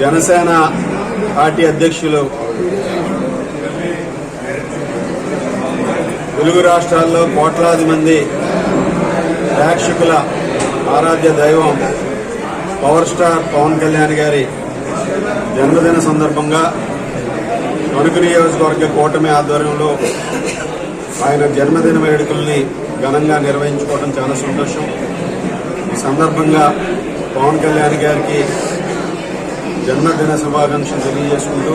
Janasena party అధ్యక్షులు తెలుగు రాష్ట్రాల్లో కోట్లాది మంది ప్రేక్షకుల ఆరాధ్య దైవం పవర్ స్టార్ పవన్ కళ్యాణ్ గారి జన్మదిన సందర్భంగా తణుకు నియోజకవర్గ కూటమి ఆధ్వర్యంలో ఆయన జన్మదిన వేడుకల్ని ఘనంగా నిర్వహించుకోవడం చాలా సంతోషం. ఈ సందర్భంగా పవన్ కళ్యాణ్ గారికి జన్మదిన శుభాకాంక్షలు తెలియజేసుకుంటూ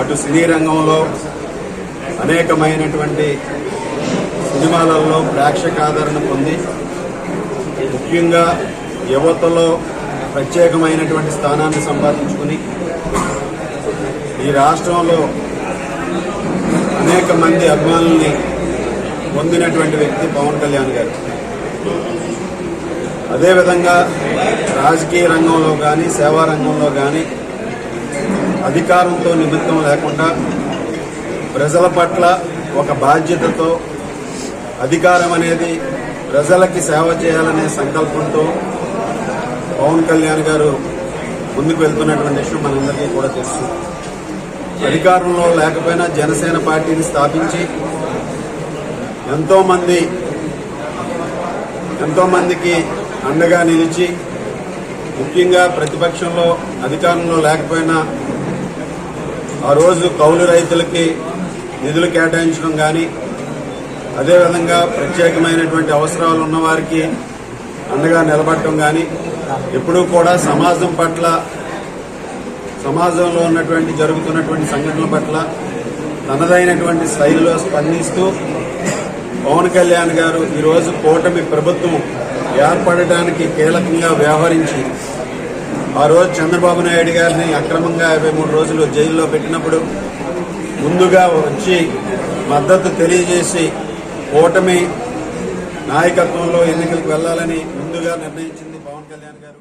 అటు సినీ రంగంలో అనేకమైనటువంటి సినిమాలలో ప్రేక్షక ఆదరణ పొంది ముఖ్యంగా యువతలో ప్రత్యేకమైనటువంటి స్థానాన్ని సంపాదించుకుని ఈ రాష్ట్రంలో అనేక మంది అభిమానుల్ని పొందినటువంటి వ్యక్తి పవన్ కళ్యాణ్ గారు. అదేవిధంగా రాజకీయ రంగంలో కానీ సేవా రంగంలో కానీ అధికారంతో నిమిత్తం లేకుండా ప్రజల పట్ల ఒక బాధ్యతతో అధికారం అనేది ప్రజలకి సేవ చేయాలనే సంకల్పంతో పవన్ కళ్యాణ్ గారు ముందుకు వెళ్తున్నటువంటి విషయం మనందరికీ కూడా తెలుసు. అధికారంలో లేకపోయినా జనసేన పార్టీని స్థాపించి ఎంతోమంది ఎంతోమందికి అండగా నిలిచి ముఖ్యంగా ప్రతిపక్షంలో అధికారంలో లేకపోయినా ఆ రోజు కౌలు రైతులకి నిధులు కేటాయించడం కానీ అదేవిధంగా ప్రత్యేకమైనటువంటి అవసరాలు ఉన్నవారికి అండగా నిలబడటం కానీ ఎప్పుడూ కూడా సమాజం పట్ల సమాజంలో ఉన్నటువంటి జరుగుతున్నటువంటి సంఘటనల పట్ల తనదైనటువంటి శైలిలో స్పందిస్తూ పవన్ కళ్యాణ్ గారు ఈరోజు కూటమి ప్రభుత్వం ఏర్పడటానికి కీలకంగా వ్యవహరించి ఆ రోజు చంద్రబాబు నాయుడు గారిని అక్రమంగా యాభై మూడు రోజులు జైల్లో పెట్టినప్పుడు ముందుగా వచ్చి మద్దతు తెలియజేసి కూటమి నాయకత్వంలో ఎన్నికలకు వెళ్ళాలని ముందుగా నిర్ణయించింది పవన్ కళ్యాణ్ గారు.